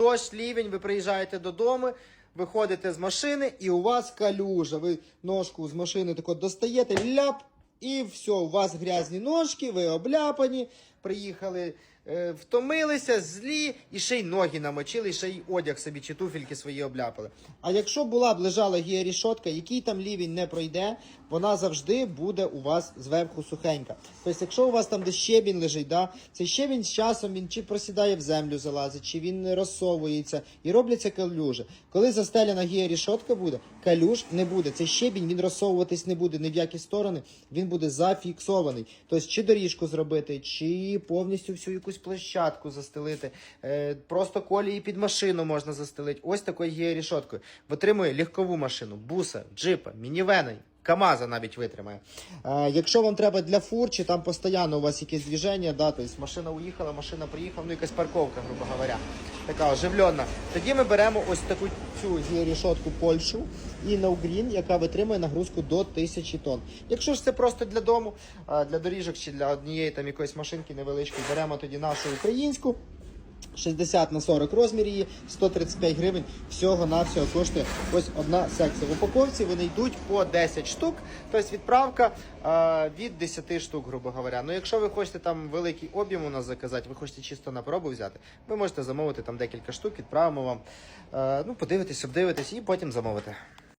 Дощ, лівень, ви приїжджаєте додому, виходите з машини, і у вас калюжа. Ви ножку з машини тако достаєте, ляп, і все, у вас грязні ножки, ви обляпані, приїхали, е, втомилися, злі, і ще й ноги намочили, і ще й одяг собі чи туфельки свої обляпали. А якщо була б лежала гіарішотка, який там лівень не пройде, вона завжди буде у вас зверху сухенька. Тобто, якщо у вас там десь щебінь лежить, да, цей щебінь з часом він чи просідає в землю, залазить, чи він розсовується і робляться калюжі. Коли застеляна гіарішотка буде, калюж не буде. Цей щебінь він розсовуватись не буде ні в які сторони, він буде зафіксований. Тобто, чи доріжку зробити, чи повністю всю якусь площадку застелити, е, просто колії під машину можна застелити. Ось такою гіарішоткою. Витримує легкову машину, буса, джипа, мінівена. КАМАЗа навіть витримає. Е, якщо вам треба для фур, чи там постійно у вас якесь движення, да, тобто машина уїхала, машина приїхала, ну якась парковка, грубо говоря, така оживлена. Тоді ми беремо ось таку цю гіарішотку Польщу і Наугрін, яка витримує нагрузку до 1000 тонн. Якщо ж це просто для дому, для доріжок чи для однієї там якоїсь машинки невеличкої, беремо тоді нашу українську. 60 на 40 розмір її, 135 гривень. Всього на всього коштує ось одна секція. В упаковці вони йдуть по 10 штук, тобто відправка е, від 10 штук, грубо говоря. Ну якщо ви хочете там великий об'єм у нас заказати, ви хочете чисто на пробу взяти, ви можете замовити там декілька штук, відправимо вам. Е, ну, подивитись, обдивитись і потім замовити.